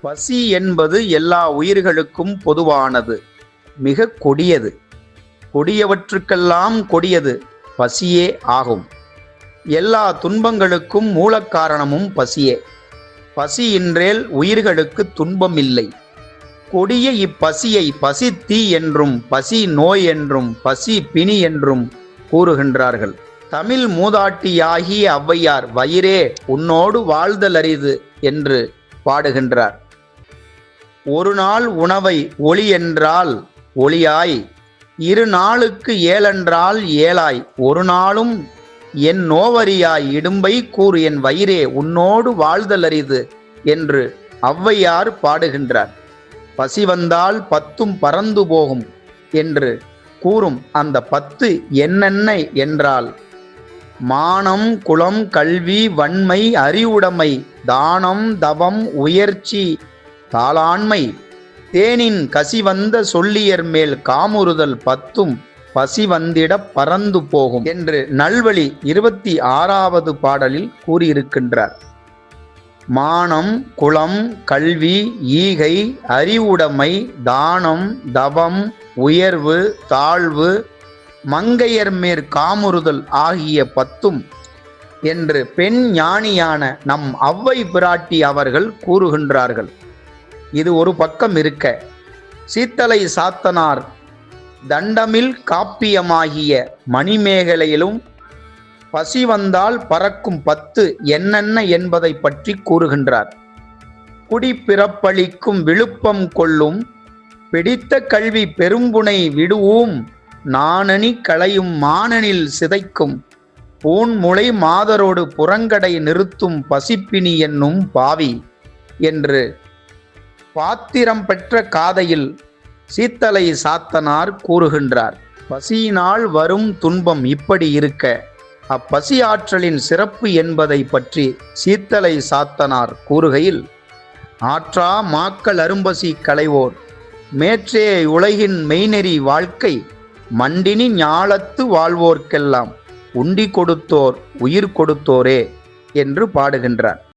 பசி என்பது எல்லா உயிர்களுக்கும் பொதுவானது மிக கொடியது. கொடியவற்றுக்கெல்லாம் கொடியது பசியே ஆகும். எல்லா துன்பங்களுக்கும் மூலக்காரணமும் பசியே. பசியின்றேல் உயிர்களுக்கு துன்பம் இல்லை கொடிய இப்பசியை பசி தீ என்றும் பசி நோய் என்றும் பசி பிணி என்றும் கூறுகின்றார்கள். தமிழ் மூதாட்டியாகிய ஔவையார் வயிறே உன்னோடு வாழ்தல் அரிது என்று பாடுகின்றார். ஒரு நாள் உணவை ஒளி என்றால் ஒளியாய் இரு நாளுக்கு ஏழென்றால் ஏழாய். ஒரு நாளும் என் நோவரியாய் இடும்பை கூறு என் வயிறே உன்னோடு வாழ்தல் அரிது என்று ஔவையார் பாடுகின்றார். பசி வந்தால் பத்தும் பறந்து போகும் என்று கூறும் அந்த பத்து என்னென்ன என்றால் மானம் குலம் கல்வி வன்மை அறிவுடைமை தானம் தவம் உயர்ச்சி தாளாண்மை. தேனின் கசிவந்த சொல்லியர் மேல் காமுறுதல் பத்தும் பசி வந்திட பறந்து போகும் என்று நல்வழி இருபத்தி ஆறாவது பாடலில் கூறியிருக்கின்றார். மானம் குலம் கல்வி ஈகை அறிவுடைமை தானம் தவம் உயர்வு தாழ்வு மங்கையர் மேற் காமுறுதல் ஆகிய பத்தும் என்று பெண் ஞானியான நம் அவ்வை பிராட்டி அவர்கள் கூறுகின்றார்கள். இது ஒரு பக்கம் இருக்க. சீத்தலை சாத்தனார் தண்டமில் காப்பியமாகிய மணிமேகலையிலும் பசி வந்தால் பறக்கும் பத்து என்னென்ன என்பதை பற்றி கூறுகின்றார். குடிப்பிறப்பளிக்கும் விழுப்பம் கொள்ளும் பிடித்த கல்வி பெரும்புனை விடுவோம். நாணனி களையும் மானனில் சிதைக்கும். பூன்முளை மாதரோடு புறங்கடை நிறுத்தும் பசிப்பினி என்னும் பாவி என்று பாத்திரம் பெற்ற காதையில் சீத்தலை சாத்தனார் கூறுகின்றார் பசியினால் வரும் துன்பம் இப்படி இருக்க அப்பசி ஆற்றலின் சிறப்பு என்பதை பற்றி சீத்தலை சாத்தனார் கூறுகையில் ஆற்றா மாக்கள் அரும்பசி களைவோர் மேற்றே உலகின் மெய்நெறி வாழ்க்கை மண்டினி ஞாலத்து வாழ்வோர்க்கெல்லாம் உண்டி கொடுத்தோர் உயிர் கொடுத்தோரே என்று பாடுகின்றார்.